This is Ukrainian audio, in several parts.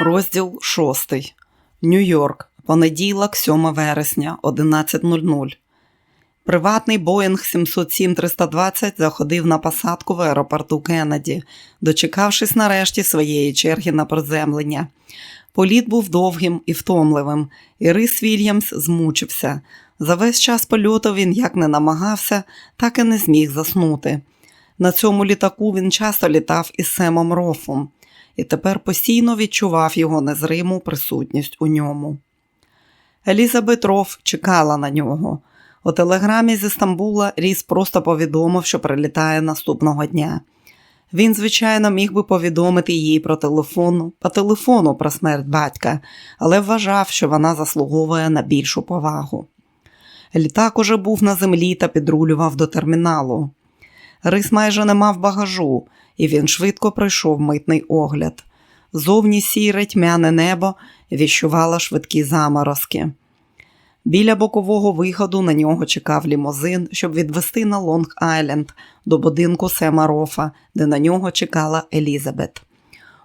Розділ 6. Нью-Йорк. Понеділок, 7 вересня, 11.00. Приватний Боїнг 707-320 заходив на посадку в аеропорту Кеннеді, дочекавшись нарешті своєї черги на приземлення. Політ був довгим і втомливим, і Рис Вільямс змучився. За весь час польоту він як не намагався, так і не зміг заснути. На цьому літаку він часто літав із Семом Рофом і тепер постійно відчував його незриму присутність у ньому. Елізабет Роф чекала на нього. У телеграмі зі Стамбула Ріс просто повідомив, що прилітає наступного дня. Він, звичайно, міг би повідомити їй про телефону, по телефону про смерть батька, але вважав, що вона заслуговує на більшу повагу. Літак уже був на землі та підрулював до терміналу. Рис майже не мав багажу, і він швидко пройшов митний огляд. Зовні сіре тьмяне небо віщувало швидкі заморозки. Біля бокового виходу на нього чекав лімузин, щоб відвести на Лонг-Айленд до будинку Сема Рофа, де на нього чекала Елізабет.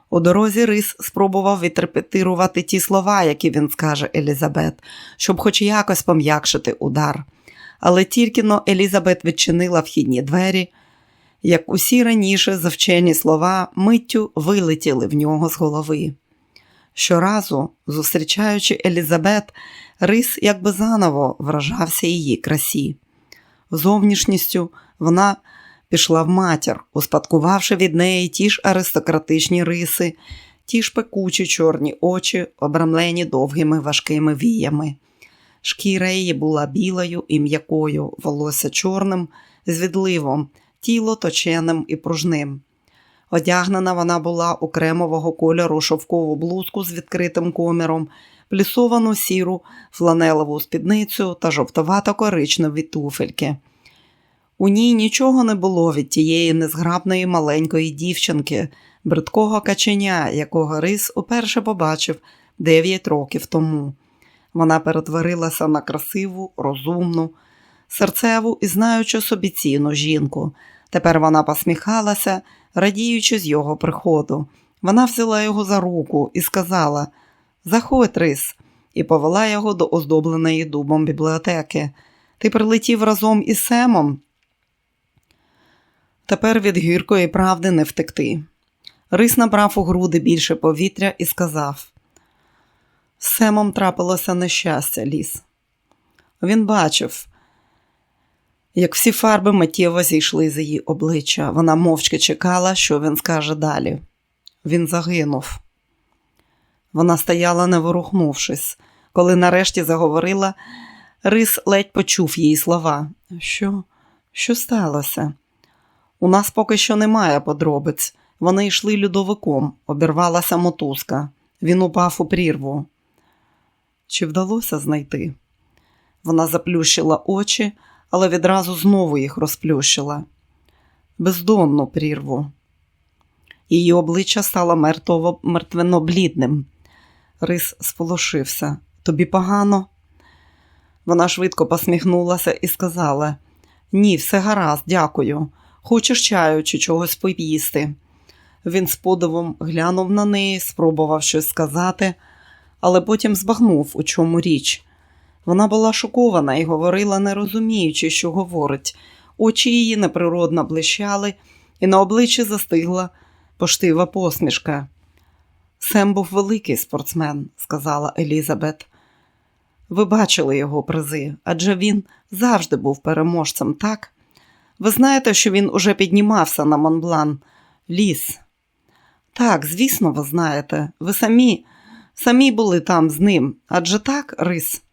У дорозі Рис спробував відрепетирувати ті слова, які він скаже Елізабет, щоб хоч якось пом'якшити удар. Але тільки но Елізабет відчинила вхідні двері, як усі раніше завчені слова миттю вилетіли в нього з голови. Щоразу, зустрічаючи Елізабет, Рис якби заново вражався її красі. Зовнішністю вона пішла в матір, успадкувавши від неї ті ж аристократичні риси, ті ж пекучі чорні очі, обрамлені довгими важкими віями. Шкіра її була білою і м'якою, волосся чорним, з відливом, тіло точеним і пружним. Одягнена вона була у кремового кольору шовкову блузку з відкритим коміром, плісовану сіру фланелеву спідницю та жовтовато-коричневі туфельки. У ній нічого не було від тієї незграбної маленької дівчинки, бридкого каченя, якого Рис уперше побачив дев'ять років тому. Вона перетворилася на красиву, розумну, серцеву і знаючи собі ціну жінку. Тепер вона посміхалася, радіючи з його приходу. Вона взяла його за руку і сказала Заходь, Рис, і повела його до оздобленої дубом бібліотеки. Ти прилетів разом із Семом. Тепер від гіркої правди не втекти. Рис набрав у груди більше повітря і сказав: Семом трапилося нещастя, ліс. Він бачив, як всі фарби миттєво зійшли з її обличчя. Вона мовчки чекала, що він скаже далі. Він загинув. Вона стояла, не ворухнувшись. Коли нарешті заговорила, Рис ледь почув її слова. Що? Що сталося? У нас поки що немає подробиць. Вони йшли льодовиком, обірвалася мотузка. Він упав у прірву. Чи вдалося знайти? Вона заплющила очі, але відразу знову їх розплющила. Бездонну прірву. Її обличчя стало мертво, мертвенно блідним. Рис сполошився. Тобі погано? Вона швидко посміхнулася і сказала: Ні, все гаразд, дякую. Хочеш чаю чи чогось поїсти. Він з подивом глянув на неї, спробував щось сказати, але потім збагнув, у чому річ. Вона була шокована і говорила, не розуміючи, що говорить. Очі її неприродно блищали, і на обличчі застигла поштива посмішка. Сем був великий спортсмен, сказала Елізабет. Ви бачили його призи, адже він завжди був переможцем, так? Ви знаєте, що він уже піднімався на Монблан ліс. Так, звісно, ви знаєте, ви самі самі були там з ним, адже так, Рис.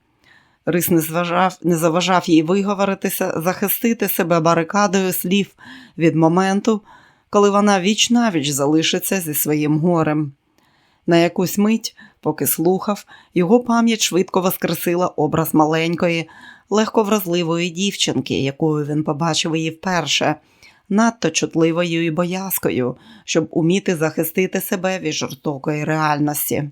Рис не зважав, не заважав їй виговоритися, захистити себе барикадою слів від моменту, коли вона віч навіч залишиться зі своїм горем. На якусь мить, поки слухав, його пам'ять швидко воскресила образ маленької, легковразливої дівчинки, якою він побачив її вперше, надто чутливою і боязкою, щоб уміти захистити себе від жорстокої реальності.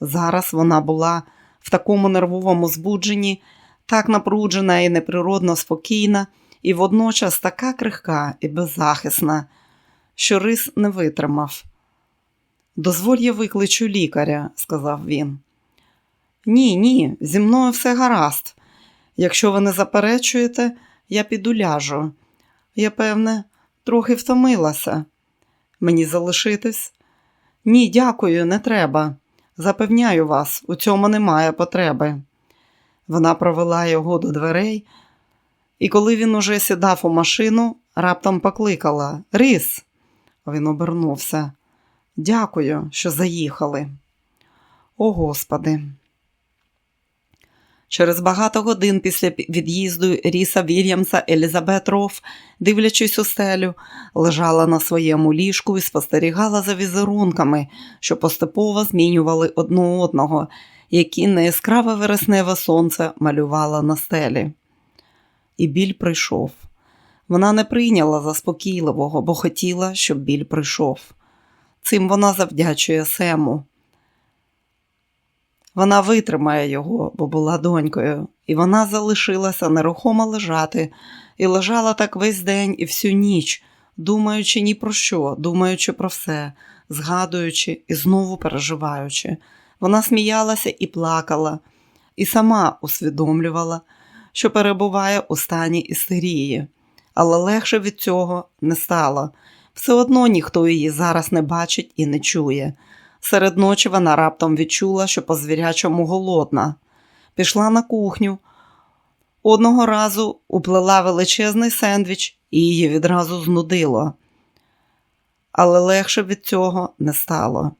Зараз вона була в такому нервовому збудженні, так напруджена і неприродно спокійна, і водночас така крихка і беззахисна, що рис не витримав. Дозволь я викличу лікаря, сказав він. Ні, ні, зі мною все гаразд. Якщо ви не заперечуєте, я піду ляжу. Я, певне, трохи втомилася. Мені залишитись? Ні, дякую, не треба. Запевняю вас, у цьому немає потреби. Вона провела його до дверей, і коли він уже сідав у машину, раптом покликала Ріс. Він обернувся. Дякую, що заїхали. О, Господи. Через багато годин після від'їзду Ріса Вільямса Елізабет Роф, дивлячись у стелю, лежала на своєму ліжку і спостерігала за візерунками, що поступово змінювали одну одного, які неяскраве вересневе сонце малювало на стелі. І біль прийшов. Вона не прийняла заспокійливого, бо хотіла, щоб біль прийшов. Цим вона завдячує Сему. Вона витримає його, бо була донькою, і вона залишилася нерухомо лежати, і лежала так весь день і всю ніч, думаючи ні про що, думаючи про все, згадуючи і знову переживаючи. Вона сміялася і плакала, і сама усвідомлювала, що перебуває у стані істерії, але легше від цього не стало. Все одно ніхто її зараз не бачить і не чує. Серед ночі вона раптом відчула, що по звірячому голодна. Пішла на кухню. Одного разу уплела величезний сендвіч і її відразу знудило. Але легше від цього не стало.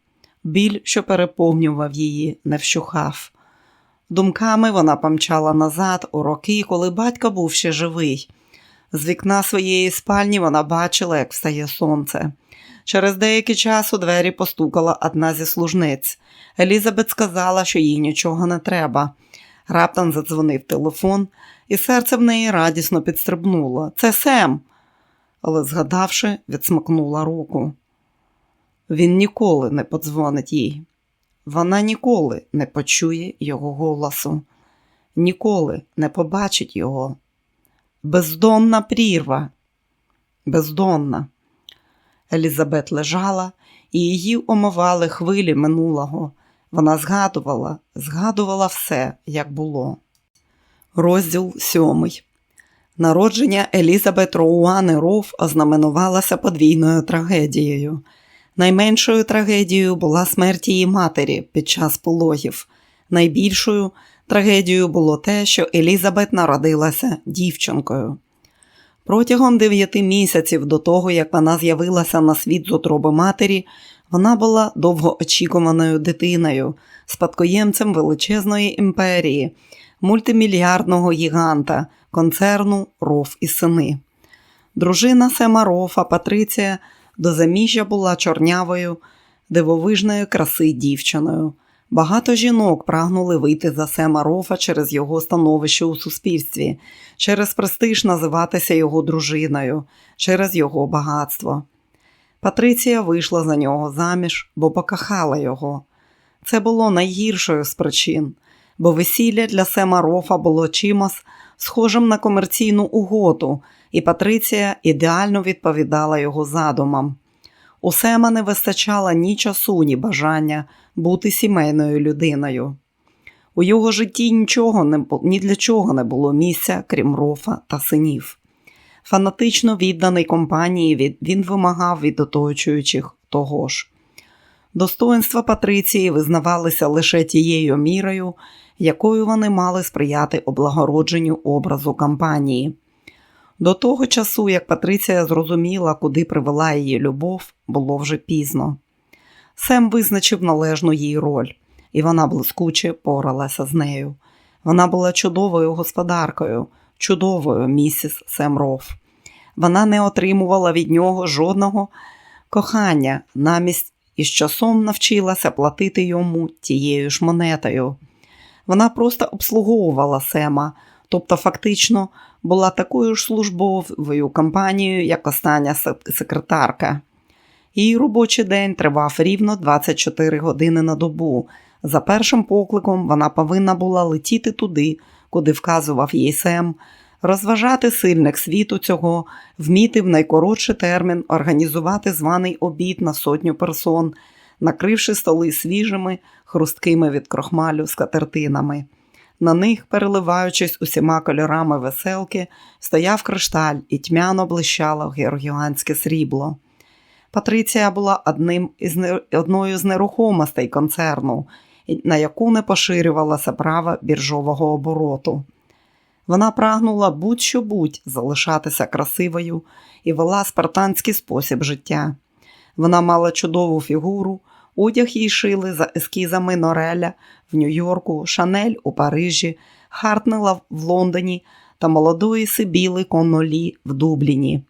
Біль, що переповнював її, не вщухав. Думками вона помчала назад у роки, коли батько був ще живий. З вікна своєї спальні вона бачила, як встає сонце. Через деякий час у двері постукала одна зі служниць. Елізабет сказала, що їй нічого не треба. Раптом задзвонив телефон, і серце в неї радісно підстрибнуло. Це Сем. Але, згадавши, відсмикнула руку. Він ніколи не подзвонить їй. Вона ніколи не почує його голосу, ніколи не побачить його. Бездонна прірва, бездонна. Елізабет лежала, і її омивали хвилі минулого. Вона згадувала, згадувала все, як було. Розділ сьомий. Народження Елізабет Роуани Роуф ознаменувалося подвійною трагедією. Найменшою трагедією була смерть її матері під час пологів. Найбільшою трагедією було те, що Елізабет народилася дівчинкою. Протягом дев'яти місяців до того, як вона з'явилася на світ з утроби матері, вона була довгоочікуваною дитиною, спадкоємцем величезної імперії, мультимільярдного гіганта, концерну Роф і сини. Дружина Сема Рофа Патриція до заміжжя була чорнявою, дивовижної краси дівчиною. Багато жінок прагнули вийти за Сема Рофа через його становище у суспільстві, через престиж називатися його дружиною, через його багатство. Патриція вийшла за нього заміж, бо покохала його. Це було найгіршою з причин, бо весілля для Сема Рофа було чимось схожим на комерційну угоду, і Патриція ідеально відповідала його задумам. У Сема не вистачало ні часу, ні бажання бути сімейною людиною. У його житті нічого не, ні для чого не було місця, крім рофа та синів. Фанатично відданий компанії він вимагав від оточуючих того ж. Достоинства Патриції визнавалися лише тією мірою, якою вони мали сприяти облагородженню образу компанії. До того часу, як Патриція зрозуміла, куди привела її любов, було вже пізно. Сем визначив належну їй роль, і вона блискуче поралася з нею. Вона була чудовою господаркою, чудовою місіс Сем Роф. Вона не отримувала від нього жодного кохання, намість із часом навчилася платити йому тією ж монетою. Вона просто обслуговувала Сема, тобто фактично була такою ж службовою компанією, як остання секретарка. Її робочий день тривав рівно 24 години на добу. За першим покликом вона повинна була летіти туди, куди вказував їй Сем, розважати сильних світу цього, вміти в найкоротший термін організувати званий обід на сотню персон, накривши столи свіжими, хрусткими від крохмалю скатертинами. На них, переливаючись усіма кольорами веселки, стояв кришталь і тьмяно блищало георгіанське срібло. Патриція була одним із одною з нерухомостей концерну, на яку не поширювалося право біржового обороту. Вона прагнула будь-що будь залишатися красивою і вела спартанський спосіб життя. Вона мала чудову фігуру, одяг їй шили за ескізами Нореля в Нью-Йорку, Шанель у Парижі, Хартнела в Лондоні та молодої Сибіли Коннолі в Дубліні.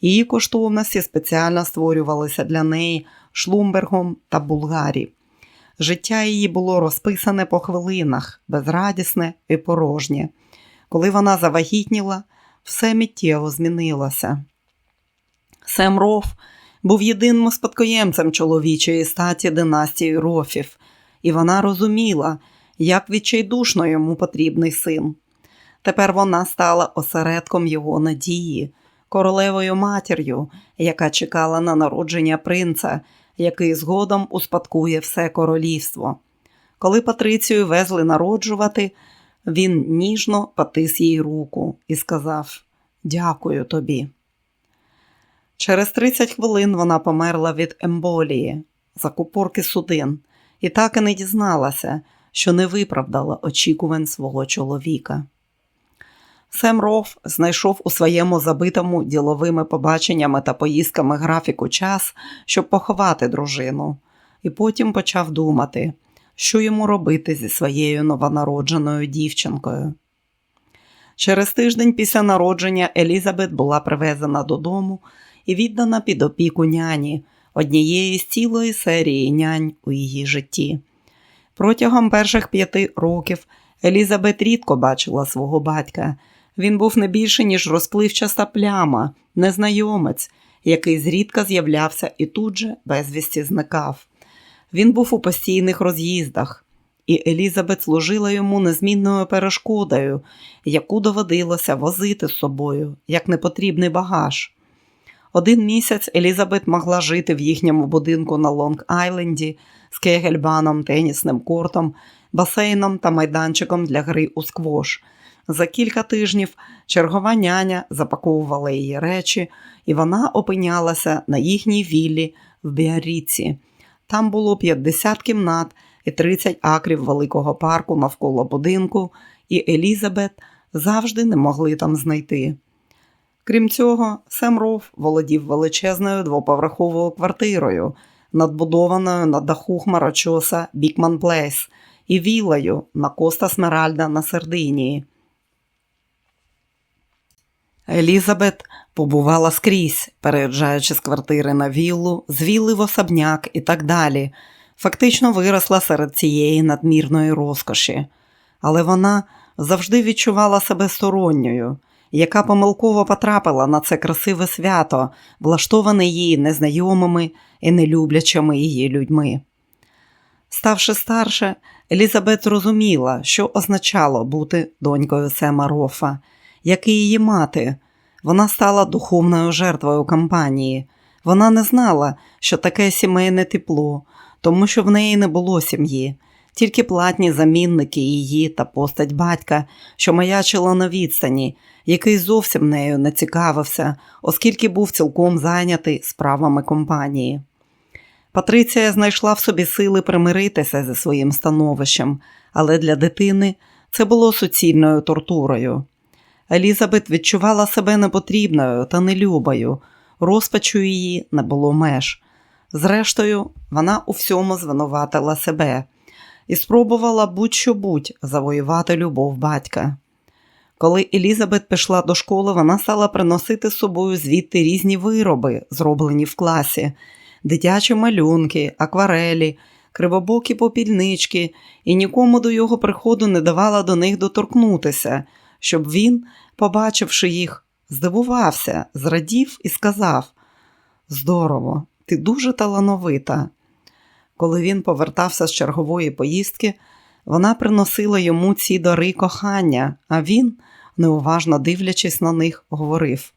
Її коштовності спеціально створювалися для неї Шлумбергом та Булгарі. Життя її було розписане по хвилинах, безрадісне і порожнє. Коли вона завагітніла, все миттєво змінилося. Сем Роф був єдиним спадкоємцем чоловічої статі династії Рофів, і вона розуміла, як відчайдушно йому потрібний син. Тепер вона стала осередком його надії, королевою матір'ю, яка чекала на народження принца, який згодом успадкує все королівство. Коли Патрицію везли народжувати, він ніжно потис їй руку і сказав Дякую тобі. Через 30 хвилин вона померла від емболії, закупорки судин, і так і не дізналася, що не виправдала очікувань свого чоловіка. Сем Роф знайшов у своєму забитому діловими побаченнями та поїздками графіку час, щоб поховати дружину, і потім почав думати, що йому робити зі своєю новонародженою дівчинкою. Через тиждень після народження Елізабет була привезена додому і віддана під опіку няні, однієї з цілої серії нянь у її житті. Протягом перших п'яти років Елізабет рідко бачила свого батька. Він був не більше, ніж розпливчаста пляма, незнайомець, який зрідка з'являвся і тут же безвісті зникав. Він був у постійних роз'їздах, і Елізабет служила йому незмінною перешкодою, яку доводилося возити з собою, як непотрібний багаж. Один місяць Елізабет могла жити в їхньому будинку на Лонг-Айленді з кегельбаном, тенісним кортом, басейном та майданчиком для гри у сквош. За кілька тижнів чергова няня запаковувала її речі, і вона опинялася на їхній віллі в Біаріці. Там було 50 кімнат і 30 акрів великого парку навколо будинку, і Елізабет завжди не могли там знайти. Крім цього, Семров володів величезною двоповерховою квартирою, надбудованою на даху хмарочоса Бікман Плейс і вілою на Коста Смеральда на Сердинії. Елізабет побувала скрізь, переїжджаючи з квартири на віллу, з вілли в особняк і так далі. Фактично виросла серед цієї надмірної розкоші, але вона завжди відчувала себе сторонньою, яка помилково потрапила на це красиве свято, влаштоване її незнайомими і нелюблячими її людьми. Ставши старше, Елізабет зрозуміла, що означало бути донькою Сема Рофа – як і її мати. Вона стала духовною жертвою кампанії. Вона не знала, що таке сімейне тепло, тому що в неї не було сім'ї, тільки платні замінники її та постать батька, що маячила на відстані, який зовсім нею не цікавився, оскільки був цілком зайнятий справами компанії. Патриція знайшла в собі сили примиритися зі своїм становищем, але для дитини це було суцільною тортурою. Елізабет відчувала себе непотрібною та нелюбою, розпачу її не було меж. Зрештою, вона у всьому звинуватила себе і спробувала будь-що будь завоювати любов батька. Коли Елізабет пішла до школи, вона стала приносити з собою звідти різні вироби, зроблені в класі, дитячі малюнки, акварелі, кривобокі попільнички, і нікому до його приходу не давала до них доторкнутися щоб він, побачивши їх, здивувався, зрадів і сказав: Здорово, ти дуже талановита. Коли він повертався з чергової поїздки, вона приносила йому ці дари кохання, а він, неуважно дивлячись на них, говорив: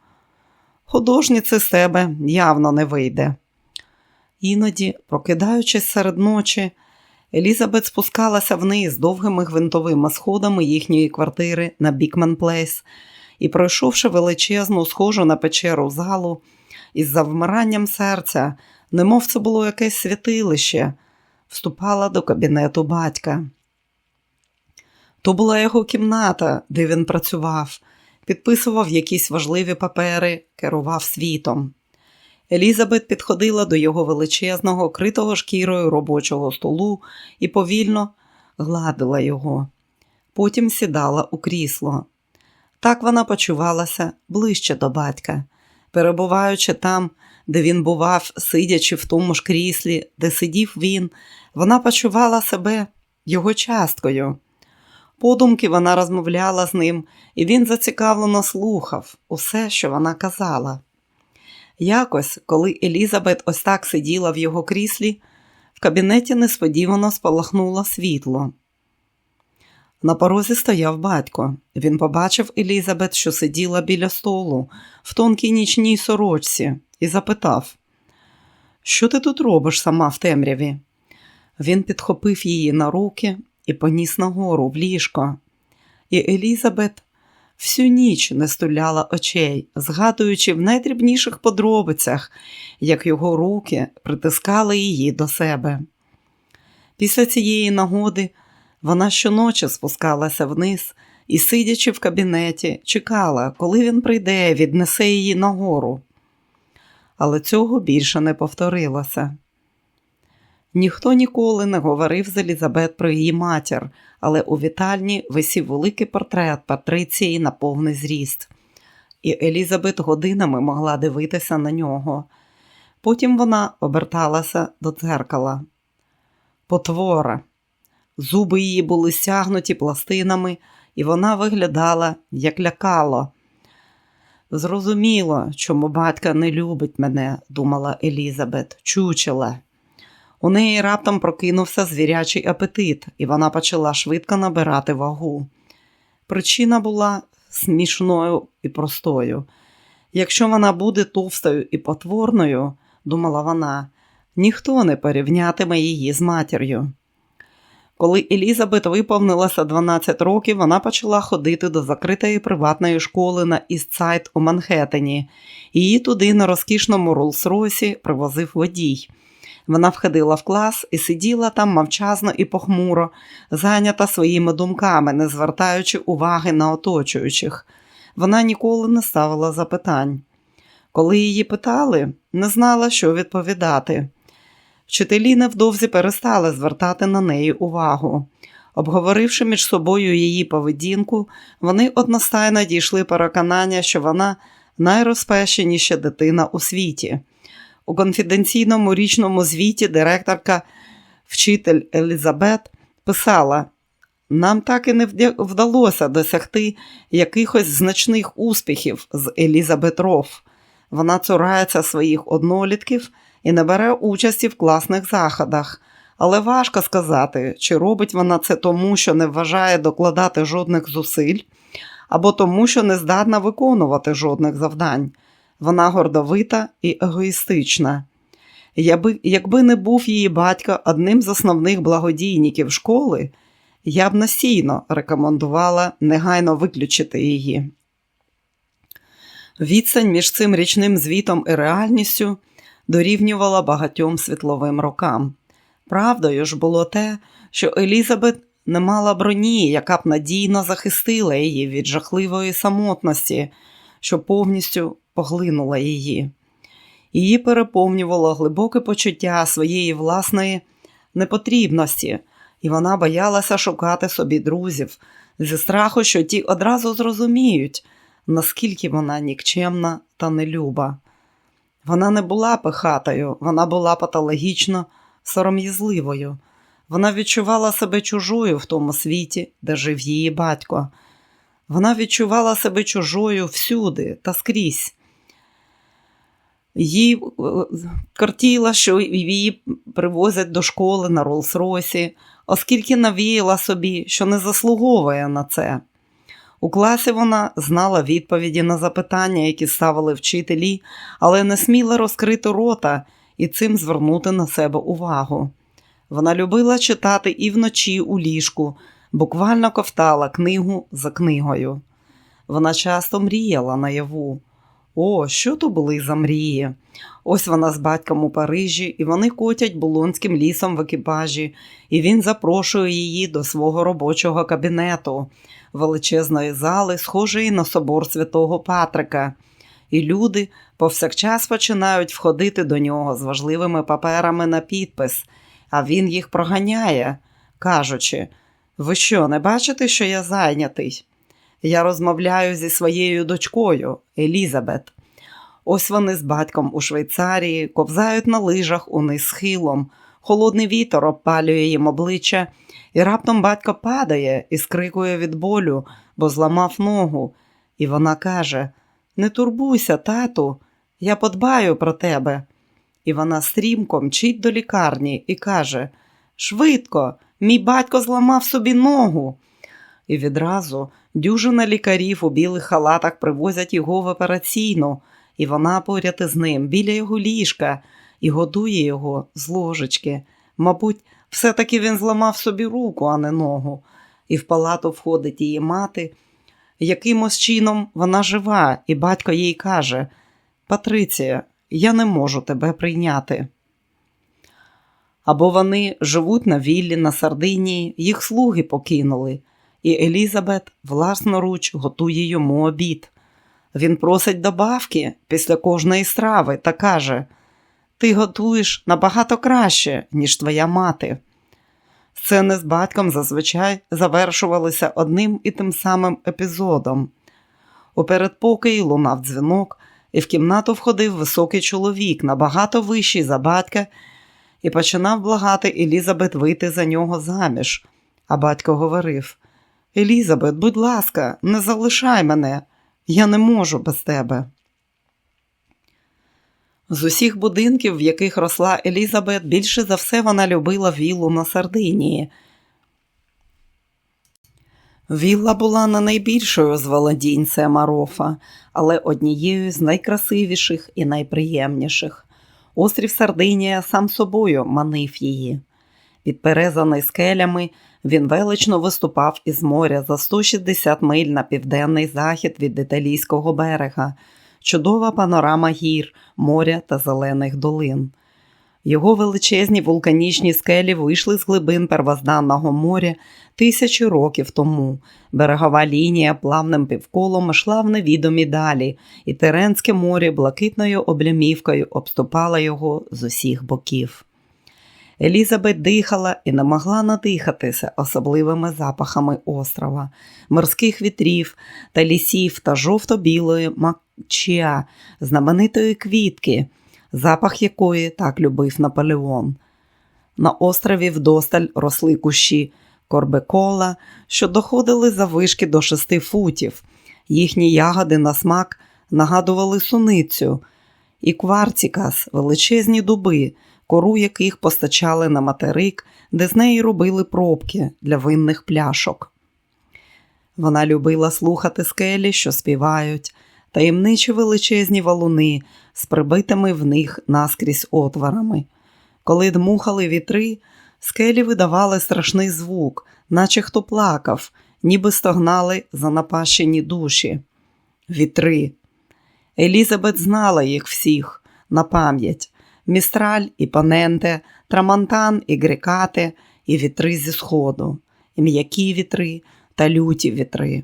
Художниці з тебе явно не вийде. Іноді, прокидаючись серед ночі, Елізабет спускалася вниз довгими гвинтовими сходами їхньої квартири на Бікмен Плейс і, пройшовши величезну, схожу на печеру залу, із завмиранням серця, немов це було якесь святилище, вступала до кабінету батька. То була його кімната, де він працював, підписував якісь важливі папери, керував світом. Елізабет підходила до його величезного, критого шкірою робочого столу і повільно гладила його. Потім сідала у крісло. Так вона почувалася ближче до батька, перебуваючи там, де він бував, сидячи в тому ж кріслі, де сидів він, вона почувала себе його часткою. Подумки вона розмовляла з ним, і він зацікавлено слухав усе, що вона казала. Якось, коли Елізабет ось так сиділа в його кріслі, в кабінеті несподівано спалахнуло світло. На порозі стояв батько. Він побачив Елізабет, що сиділа біля столу в тонкій нічній сорочці, і запитав: Що ти тут робиш сама в темряві? Він підхопив її на руки і поніс нагору в ліжко. І Елізабет всю ніч не стуляла очей, згадуючи в найдрібніших подробицях, як його руки притискали її до себе. Після цієї нагоди вона щоночі спускалася вниз і, сидячи в кабінеті, чекала, коли він прийде, віднесе її нагору. Але цього більше не повторилося. Ніхто ніколи не говорив з Елізабет про її матір, але у вітальні висів великий портрет Патриції на повний зріст, і Елізабет годинами могла дивитися на нього. Потім вона оберталася до дзеркала. Потвора. Зуби її були стягнуті пластинами, і вона виглядала, як лякало. Зрозуміло, чому батька не любить мене, думала Елізабет, чучела. У неї раптом прокинувся звірячий апетит, і вона почала швидко набирати вагу. Причина була смішною і простою. Якщо вона буде товстою і потворною, думала вона, ніхто не порівнятиме її з матір'ю. Коли Елізабет виповнилося 12 років, вона почала ходити до закритої приватної школи на Істсайд у Манхеттені. Її туди на розкішному Роллс-Ройсі привозив водій. Вона входила в клас і сиділа там мовчазно і похмуро, зайнята своїми думками, не звертаючи уваги на оточуючих. Вона ніколи не ставила запитань. Коли її питали, не знала, що відповідати. Вчителі невдовзі перестали звертати на неї увагу. Обговоривши між собою її поведінку, вони одностайно дійшли переконання, що вона найрозпещеніша дитина у світі. У конфіденційному річному звіті директорка вчитель Елізабет писала: нам так і не вдалося досягти якихось значних успіхів з Елізабет Роф. Вона цурається своїх однолітків і не бере участі в класних заходах. Але важко сказати, чи робить вона це тому, що не вважає докладати жодних зусиль, або тому, що не здатна виконувати жодних завдань. Вона гордовита і егоїстична. Якби, якби не був її батько одним з основних благодійників школи, я б насійно рекомендувала негайно виключити її. Відстань між цим річним звітом і реальністю дорівнювала багатьом світловим рокам. Правдою ж було те, що Елізабет не мала броні, яка б надійно захистила її від жахливої самотності, що повністю поглинула її. Її переповнювало глибоке почуття своєї власної непотрібності, і вона боялася шукати собі друзів зі страху, що ті одразу зрозуміють, наскільки вона нікчемна та нелюба. Вона не була пихатою, вона була патологічно сором'язливою. Вона відчувала себе чужою в тому світі, де жив її батько. Вона відчувала себе чужою всюди та скрізь. Їй е, картіла, що її привозять до школи на Роллс-Ройсі, оскільки навіяла собі, що не заслуговує на це. У класі вона знала відповіді на запитання, які ставили вчителі, але не сміла розкрити рота і цим звернути на себе увагу. Вона любила читати і вночі у ліжку, буквально ковтала книгу за книгою. Вона часто мріяла наяву. О, що то були за мрії? Ось вона з батьком у Парижі, і вони котять булонським лісом в екіпажі, і він запрошує її до свого робочого кабінету, величезної зали, схожої на собор святого Патрика. І люди повсякчас починають входити до нього з важливими паперами на підпис, а він їх проганяє, кажучи: Ви що, не бачите, що я зайнятий? Я розмовляю зі своєю дочкою Елізабет. Ось вони з батьком у Швейцарії ковзають на лижах униз схилом. Холодний вітер обпалює їм обличчя, і раптом батько падає і скрикує від болю, бо зламав ногу. І вона каже: Не турбуйся, тату, я подбаю про тебе. І вона стрімко мчить до лікарні і каже: Швидко, мій батько зламав собі ногу. І відразу дюжина лікарів у білих халатах привозять його в операційну, і вона поряд із ним біля його ліжка і годує його з ложечки. Мабуть, все-таки він зламав собі руку, а не ногу. І в палату входить її мати. Якимось чином вона жива, і батько їй каже: Патриція, я не можу тебе прийняти. Або вони живуть на віллі на Сардинії, їх слуги покинули, і Елізабет власноруч готує йому обід. Він просить добавки після кожної страви та каже: Ти готуєш набагато краще, ніж твоя мати. Сцени з батьком зазвичай завершувалися одним і тим самим епізодом. У передпокої лунав дзвінок, і в кімнату входив високий чоловік, набагато вищий за батька, і починав благати Елізабет вийти за нього заміж. А батько говорив: Елізабет, будь ласка, не залишай мене, я не можу без тебе. З усіх будинків, в яких росла Елізабет, більше за все вона любила віллу на Сардинії. Вілла була не найбільшою з володінь Сема Рофа, але однією з найкрасивіших і найприємніших. Острів Сардинія сам собою манив її. Підперезаний скелями, він велично виступав із моря за 160 миль на південний захід від італійського берега, чудова панорама гір, моря та зелених долин. Його величезні вулканічні скелі вийшли з глибин первозданного моря тисячі років тому. Берегова лінія плавним півколом йшла в невідомі далі, і Теренське море блакитною облямівкою обступало його з усіх боків. Елізабет дихала і не могла надихатися особливими запахами острова, морських вітрів та лісів та жовто-білої макчіа, знаменитої квітки, запах якої так любив Наполеон. На острові вдосталь росли кущі корбекола, що доходили за вишки до шести футів. Їхні ягоди на смак нагадували суницю, і кварцікас, величезні дуби кору яких постачали на материк, де з неї робили пробки для винних пляшок. Вона любила слухати скелі, що співають, таємничі величезні валуни з прибитими в них наскрізь отворами. Коли дмухали вітри, скелі видавали страшний звук, наче хто плакав, ніби стогнали занапащені душі. Вітри. Елізабет знала їх всіх на пам'ять містраль і паненте, трамантан і грекати, і вітри зі сходу, і м'які вітри та люті вітри,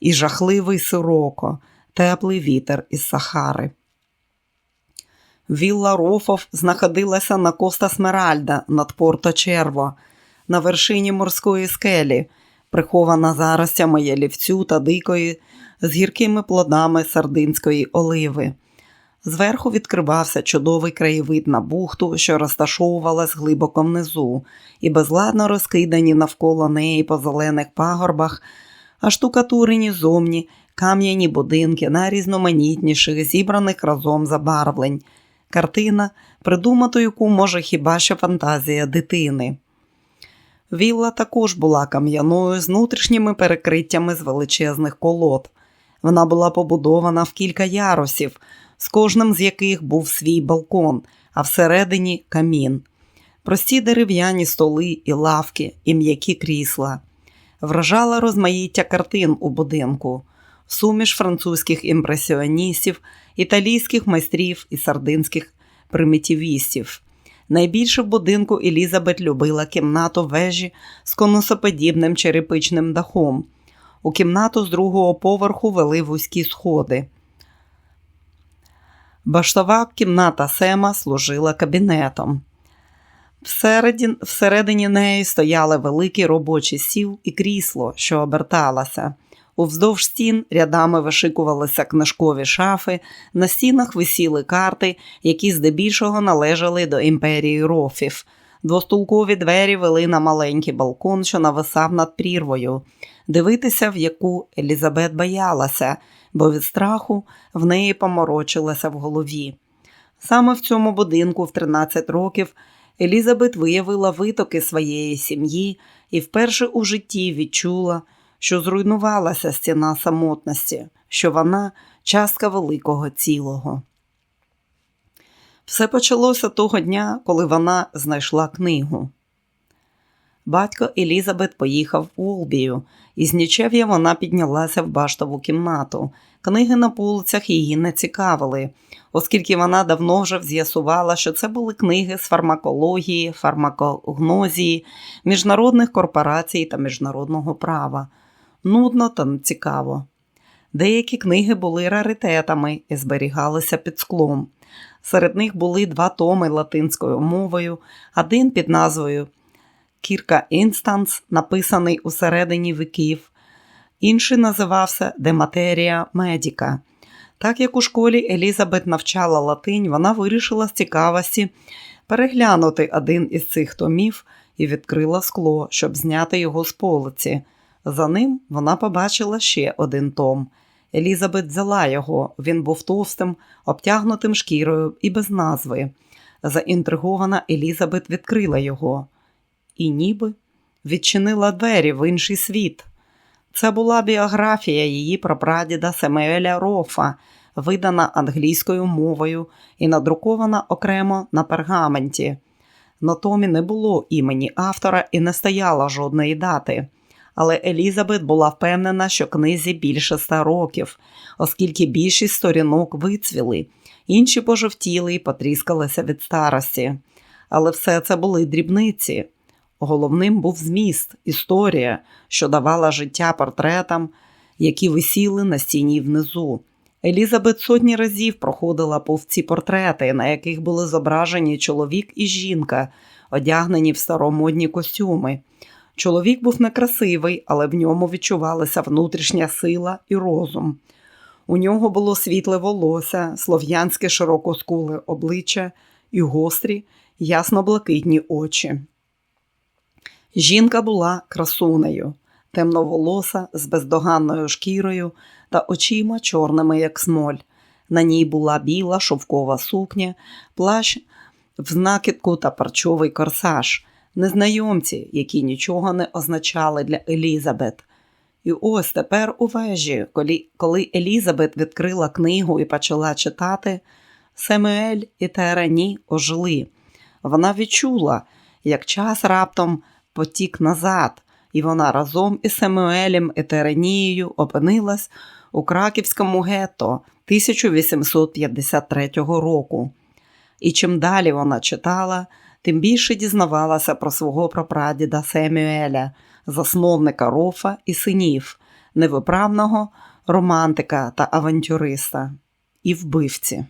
і жахливий сироко, теплий вітер із Сахари. Вілла Рофов знаходилася на Коста Смеральда над Порто Черво, на вершині морської скелі, прихована заростями ялівцю та дикої з гіркими плодами сардинської оливи. Зверху відкривався чудовий краєвид на бухту, що розташовувалась глибоко внизу, і безладно розкидані навколо неї по зелених пагорбах, а штукатурені зовні кам'яні будинки найрізноманітніших, зібраних разом забарвлень. Картина, придумати яку може хіба що фантазія дитини. Вілла також була кам'яною з внутрішніми перекриттями з величезних колод. Вона була побудована в кілька ярусів з кожним з яких був свій балкон, а всередині камін. Прості дерев'яні столи і лавки, і м'які крісла. Вражала розмаїття картин у будинку, суміш французьких імпресіоністів, італійських майстрів і сардинських примітивістів. Найбільше в будинку Елізабет любила кімнату вежі з конусоподібним черепичним дахом. У кімнату з другого поверху вели вузькі сходи. Баштова кімната Сема служила кабінетом. Всередині, неї стояли великий робочий сіл і крісло, що оберталося. Уздовж стін рядами вишикувалися книжкові шафи, на стінах висіли карти, які здебільшого належали до імперії рофів. Двостулкові двері вели на маленький балкон, що нависав над прірвою, дивитися, в яку Елізабет боялася, бо від страху в неї поморочилося в голові. Саме в цьому будинку в 13 років Елізабет виявила витоки своєї сім'ї і вперше у житті відчула, що зруйнувалася стіна самотності, що вона частка великого цілого. Все почалося того дня, коли вона знайшла книгу. Батько Елізабет поїхав в Олбію, і з нічев'я вона піднялася в баштову кімнату. Книги на полицях її не цікавили, оскільки вона давно вже з'ясувала, що це були книги з фармакології, фармакогнозії, міжнародних корпорацій та міжнародного права. Нудно та нецікаво. Деякі книги були раритетами і зберігалися під склом. Серед них були два томи латинською мовою, один під назвою Кірка Інстанс, написаний у середині віків, інший називався Де матерія медіка. Так як у школі Елізабет навчала латинь, вона вирішила з цікавості переглянути один із цих томів і відкрила скло, щоб зняти його з полиці. За ним вона побачила ще один том. Елізабет взяла його, він був товстим, обтягнутим шкірою і без назви. Заінтригована Елізабет відкрила його і ніби відчинила двері в інший світ. Це була біографія її прапрадіда Семееля Рофа, видана англійською мовою і надрукована окремо на пергаменті. На томі не було імені автора і не стояла жодної дати. Але Елізабет була впевнена, що книзі більше ста років, оскільки більшість сторінок вицвіли, інші пожовтіли і потріскалися від старості. Але все це були дрібниці. Головним був зміст, історія, що давала життя портретам, які висіли на стіні внизу. Елізабет сотні разів проходила повз ці портрети, на яких були зображені чоловік і жінка, одягнені в старомодні костюми. Чоловік був некрасивий, але в ньому відчувалася внутрішня сила і розум. У нього було світле волосся, слов'янське широкоскуле обличчя і гострі, ясно-блакитні очі. Жінка була красунею, темноволоса з бездоганною шкірою та очима чорними, як смоль. На ній була біла шовкова сукня, плащ в знакідку та парчовий корсаж, незнайомці, які нічого не означали для Елізабет. І ось тепер у вежі, коли, Елізабет відкрила книгу і почала читати, Семуель і Терані ожили. Вона відчула, як час раптом потік назад, і вона разом із Семуелем і Теренією опинилась у краківському гетто 1853 року. І чим далі вона читала, тим більше дізнавалася про свого прапрадіда Семюеля, засновника рофа і синів, невиправного романтика та авантюриста і вбивці.